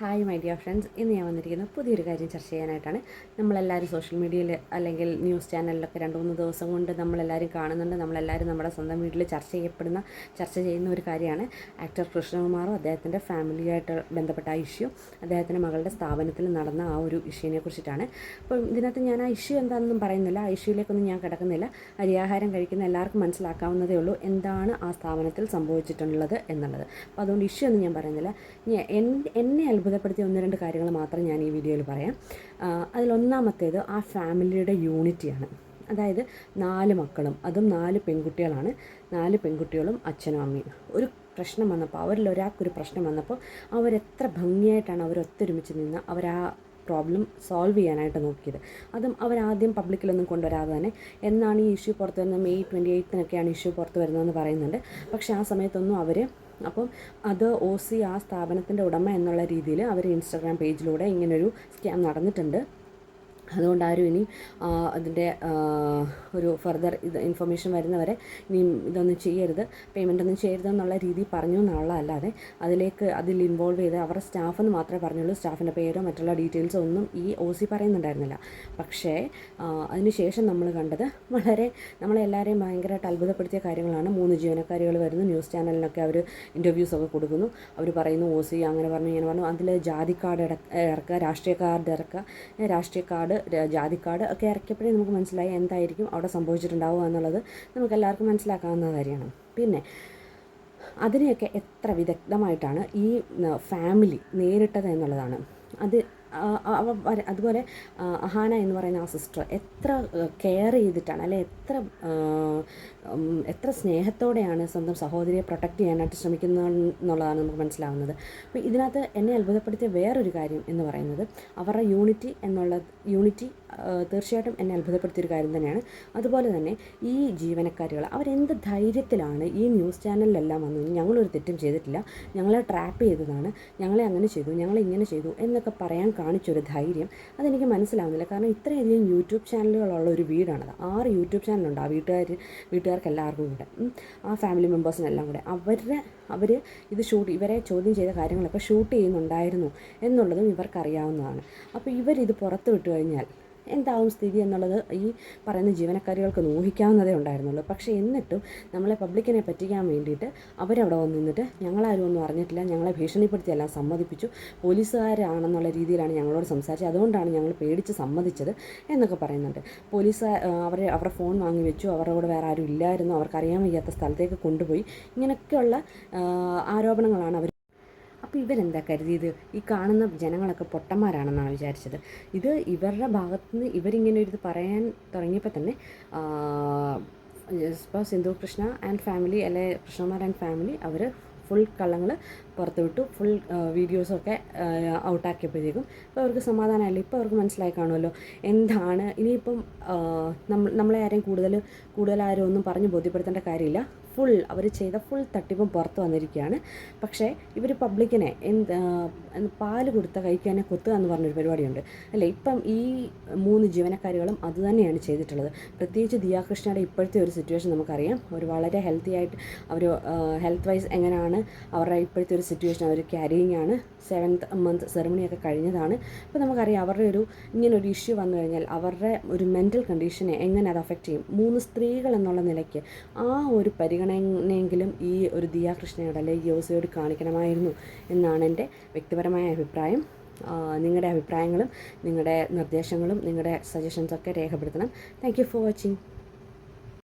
Hi my dear friends ഇന്ന് ഞാൻ വന്നിരിക്കുന്ന പുതിയൊരു കാര്യം ചർച്ച ചെയ്യാനായിട്ടാണ്. നമ്മളെല്ലാവരും സോഷ്യൽ മീഡിയയിൽ അല്ലെങ്കിൽ ന്യൂസ് ചാനലിലൊക്കെ രണ്ട് മൂന്ന് ദിവസം കൊണ്ട് നമ്മളെല്ലാവരും കാണുന്നുണ്ട്. നമ്മളെല്ലാവരും നമ്മുടെ സ്വന്തം വീട്ടിൽ ചർച്ച ചെയ്യപ്പെടുന്ന ചർച്ച ചെയ്യുന്ന ഒരു കാര്യമാണ്. ആക്ടർ കൃഷ്ണകുമാറും അദ്ദേഹത്തിന്റെ ഫാമിലിയായിട്ട് ബന്ധപ്പെട്ട ആ ഇഷ്യൂ അദ്ദേഹത്തിന്റെ മകളുടെ സ്ഥാപനത്തിൽ നടന്ന ആ ഒരു ഇഷ്യൂവിനെ കുറിച്ചിട്ടാണ്. അപ്പോൾ ഇതിനകത്ത് ഞാൻ ആ ഇഷ്യൂ എന്താണെന്നും പറയുന്നില്ല. ആ ഇഷ്യൂയിലേക്കൊന്നും ഞാൻ കിടക്കുന്നില്ല. അരിയാഹാരം കഴിക്കുന്ന എല്ലാവർക്കും മനസ്സിലാക്കാവുന്നതേ ഉള്ളൂ. എന്താണ് ആ സ്ഥാപനത്തിൽ സംഭവിച്ചിട്ടുള്ളത് എന്നുള്ളത്. അപ്പോൾ അതുകൊണ്ട് ഇഷ്യൂ ഒന്നും ഞാൻ പറയുന്നില്ല. എന്നെ അത്ഭുത അത്ഭുതപ്പെടുത്തിയ ഒന്ന് രണ്ട് കാര്യങ്ങൾ മാത്രം ഞാൻ ഈ വീഡിയോയിൽ പറയാം. അതിലൊന്നാമത്തേത് ആ ഫാമിലിയുടെ യൂണിറ്റിയാണ്. അതായത് നാല് മക്കളും അതും നാല് പെൺകുട്ടികളാണ്. നാല് പെൺകുട്ടികളും അച്ഛനും അമ്മയും. ഒരു പ്രശ്നം വന്നപ്പോൾ അവരിൽ ഒരാൾക്കൊരു പ്രശ്നം വന്നപ്പോൾ അവരെത്ര ഭംഗിയായിട്ടാണ് അവർ ഒത്തൊരുമിച്ച് നിന്ന് അവരാ പ്രോബ്ലം സോൾവ് ചെയ്യാനായിട്ട് നോക്കിയത്. അതും അവരാദ്യം പബ്ലിക്കിലൊന്നും കൊണ്ടുവരാതെ തന്നെ എന്നാണ് ഈ ഇഷ്യൂ പുറത്ത് വരുന്നത്? മെയ് ട്വന്റി എയ്റ്റിനൊക്കെയാണ് ഇഷ്യൂ പുറത്ത് വരുന്നതെന്ന് പറയുന്നുണ്ട്. പക്ഷേ ആ സമയത്തൊന്നും അവർ അപ്പം അത് ഒ സി ആ സ്ഥാപനത്തിന്റെ ഉടമ എന്നുള്ള രീതിയിൽ അവർ ഇൻസ്റ്റാഗ്രാം പേജിലൂടെ ഇങ്ങനൊരു സ്കാം നടന്നിട്ടുണ്ട്. അതുകൊണ്ട് ആരും ഇനി അതിന്റെ ഒരു ഫർദർ ഇത് ഇൻഫർമേഷൻ വരുന്നവരെ ഇനിയും ഇതൊന്നും ചെയ്യരുത്. പേയ്മെന്റ് ഒന്നും ചെയ്യരുത് എന്നുള്ള രീതി പറഞ്ഞു എന്നുള്ള അല്ലാതെ അതിലേക്ക് അതിൽ ഇൻവോൾവ് ചെയ്ത് അവരുടെ സ്റ്റാഫ് എന്ന് മാത്രമേ പറഞ്ഞുള്ളൂ. സ്റ്റാഫിന്റെ പേരോ മറ്റുള്ള ഡീറ്റെയിൽസോ ഒന്നും ഈ ഒ സി പറയുന്നുണ്ടായിരുന്നില്ല. പക്ഷേ അതിനുശേഷം നമ്മൾ കണ്ടത് വളരെ നമ്മളെല്ലാവരെയും ഭയങ്കരമായിട്ട് അത്ഭുതപ്പെടുത്തിയ കാര്യങ്ങളാണ്. മൂന്ന് ജീവനക്കാരികൾ വരുന്നു ന്യൂസ് ചാനലിനൊക്കെ അവർ ഇന്റർവ്യൂസ് ഒക്കെ കൊടുക്കുന്നു. അവർ പറയുന്നു ഒ സി അങ്ങനെ പറഞ്ഞു ഇങ്ങനെ പറഞ്ഞു. അതിൽ ജാതി കാർഡ് ഇറക്കുക രാഷ്ട്രീയ കാർഡ് ഇറക്കുക രാഷ്ട്രീയ കാർഡ് ര- ജാതി കാർഡ് ഒക്കെ ഇറക്കിയപ്പോഴേ നമുക്ക് മനസ്സിലായി എന്തായിരിക്കും അവിടെ സംഭവിച്ചിട്ടുണ്ടാവുക എന്നുള്ളത് നമുക്ക് എല്ലാവർക്കും മനസ്സിലാക്കാവുന്ന കാര്യമാണ്. പിന്നെ അതിനെയൊക്കെ എത്ര വിദഗ്ധമായിട്ടാണ് ഈ ഫാമിലി നേരിട്ടത് എന്നുള്ളതാണ്. അത് അതുപോലെ അഹാന എന്ന് പറയുന്ന ആ സിസ്റ്റർ എത്ര കെയർ ചെയ്തിട്ടാണ് അല്ലെ എത്ര എത്ര സ്നേഹത്തോടെയാണ് സ്വന്തം സഹോദരിയെ പ്രൊട്ടക്റ്റ് ചെയ്യാനായിട്ട് ശ്രമിക്കുന്നത് എന്നുള്ളതാണ് നമുക്ക് മനസ്സിലാവുന്നത്. അപ്പോൾ ഇതിനകത്ത് എന്നെ അത്ഭുതപ്പെടുത്തിയ വേറൊരു കാര്യം എന്ന് പറയുന്നത് അവരുടെ യൂണിറ്റി എന്നുള്ള യൂണിറ്റി തീർച്ചയായിട്ടും എന്നെ അത്ഭുതപ്പെടുത്തിയൊരു കാര്യം തന്നെയാണ്. അതുപോലെ തന്നെ ഈ ജീവനക്കാരികൾ അവരെന്ത് ധൈര്യത്തിലാണ് ഈ ന്യൂസ് ചാനലിലെല്ലാം വന്നത് ഞങ്ങളൊരു തെറ്റും ചെയ്തിട്ടില്ല. ഞങ്ങളെ ട്രാപ്പ് ചെയ്തതാണ്. ഞങ്ങളെ അങ്ങനെ ചെയ്തു. ഞങ്ങളെ ഇങ്ങനെ ചെയ്തു എന്നൊക്കെ പറയാൻ കാണിച്ചൊരു ധൈര്യം അതെനിക്ക് മനസ്സിലാവുന്നില്ല. കാരണം ഇത്രയധികം യൂട്യൂബ് ചാനലുകളുള്ള ഒരു വീടാണത്. ആറ് യൂട്യൂബ് ചാനലുണ്ട്. ആ വീട്ടുകാർ വീട്ടുകാർക്ക് എല്ലാവർക്കും കൂടെ ആ ഫാമിലി മെമ്പേഴ്സിനെല്ലാം കൂടെ. അവരുടെ അവർ ഇത് ഷൂട്ട് ഇവരെ ചോദ്യം ചെയ്ത കാര്യങ്ങളൊക്കെ ഷൂട്ട് ചെയ്യുന്നുണ്ടായിരുന്നു എന്നുള്ളതും ഇവർക്കറിയാവുന്നതാണ്. അപ്പോൾ ഇവരിത് പുറത്ത് വിട്ടു കഴിഞ്ഞാൽ എന്താവും സ്ഥിതി എന്നുള്ളത് ഈ പറയുന്ന ജീവനക്കാരികൾക്ക് ഊഹിക്കാവുന്നതേ ഉണ്ടായിരുന്നുള്ളൂ. പക്ഷേ എന്നിട്ടും നമ്മളെ പബ്ലിക്കിനെ പറ്റിക്കാൻ വേണ്ടിയിട്ട് അവരവിടെ വന്ന് നിന്നിട്ട് ഞങ്ങളാരും ഒന്നും അറിഞ്ഞിട്ടില്ല ഞങ്ങളെ ഭീഷണിപ്പെടുത്തി എല്ലാം സമ്മതിപ്പിച്ചു. പോലീസുകാരാണെന്നുള്ള രീതിയിലാണ് ഞങ്ങളോട് സംസാരിച്ചത്. അതുകൊണ്ടാണ് ഞങ്ങൾ പേടിച്ച് സമ്മതിച്ചത് എന്നൊക്കെ പറയുന്നുണ്ട്. പോലീസ് അവരെ അവരുടെ ഫോൺ വാങ്ങി വെച്ചു. അവരുടെ കൂടെ വേറെ ആരും ഇല്ലായിരുന്നു. അവർക്കറിയാൻ വയ്യാത്ത സ്ഥലത്തേക്ക് കൊണ്ടുപോയി. ഇങ്ങനെയൊക്കെയുള്ള ആരോപണങ്ങളാണ് അവർ അപ്പോൾ ഇവരെന്താ കരുതിയത്? ഈ കാണുന്ന ജനങ്ങളൊക്കെ പൊട്ടന്മാരാണെന്നാണ് വിചാരിച്ചത്. ഇത് ഇവരുടെ ഭാഗത്തു നിന്ന് ഇവരിങ്ങനെ ഒരു ഇത് പറയാൻ തുടങ്ങിയപ്പോൾ തന്നെ ഇപ്പോൾ സിന്ധു കൃഷ്ണ ആൻഡ് ഫാമിലി അല്ലെ കൃഷ്ണകുമാർ ആൻഡ് ഫാമിലി അവർ ഫുൾ കള്ളങ്ങൾ പുറത്തുവിട്ടു. ഫുൾ വീഡിയോസൊക്കെ ഔട്ടാക്കിയപ്പോഴത്തേക്കും ഇപ്പോൾ അവർക്ക് സമാധാനമല്ല ഇപ്പോൾ അവർക്ക് മനസ്സിലായി കാണുമല്ലോ. എന്താണ്? ഇനിയിപ്പം നമ്മൾ നമ്മളെ ആരെയും കൂടുതൽ കൂടുതൽ ആരും ഒന്നും പറഞ്ഞ് ബോധ്യപ്പെടുത്തേണ്ട കാര്യമില്ല. ഫുൾ അവർ ചെയ്ത ഫുൾ തട്ടിപ്പും പുറത്ത് വന്നിരിക്കുകയാണ്. പക്ഷേ ഇവർ പബ്ലിക്കിനെ എന്ത് പാൽ കൊടുത്ത കഴിക്കാനെ കൊത്തുക എന്ന് പറഞ്ഞൊരു പരിപാടിയുണ്ട്. അല്ലേ? ഇപ്പം ഈ മൂന്ന് ജീവനക്കാരികളും അതുതന്നെയാണ് ചെയ്തിട്ടുള്ളത്. പ്രത്യേകിച്ച് ദിയാകൃഷ്ണയുടെ ഇപ്പോഴത്തെ ഒരു സിറ്റുവേഷൻ നമുക്കറിയാം. അവർ വളരെ ഹെൽത്തി ആയിട്ട് അവർ ഹെൽത്ത് വൈസ് എങ്ങനെയാണ് അവരുടെ ഇപ്പോഴത്തെ ഒരു സിറ്റുവേഷൻ അവർ ക്യാരിയിങ് ആണ്. സെവൻത്ത് മന്ത് സെറമണിയൊക്കെ കഴിഞ്ഞതാണ്. അപ്പോൾ നമുക്കറിയാം അവരുടെ ഒരു ഇങ്ങനൊരു ഇഷ്യൂ വന്നു കഴിഞ്ഞാൽ അവരുടെ ഒരു മെന്റൽ കണ്ടീഷനെ എങ്ങനെ അത് അഫക്റ്റ് ചെയ്യും? മൂന്ന് സ്ത്രീകൾ എന്നുള്ള നിലയ്ക്ക് ആ ഒരു പരിഗണനയെങ്കിലും ഈ ഒരു ദിയാകൃഷ്ണയോട് അല്ലെങ്കിൽ യോസയോട് കാണിക്കണമായിരുന്നു എന്നാണ് എന്റെ വ്യക്തിപരമായ അഭിപ്രായം. നിങ്ങളുടെ അഭിപ്രായങ്ങളും നിങ്ങളുടെ നിർദ്ദേശങ്ങളും നിങ്ങളുടെ സജഷൻസൊക്കെ രേഖപ്പെടുത്തണം. Thank for watching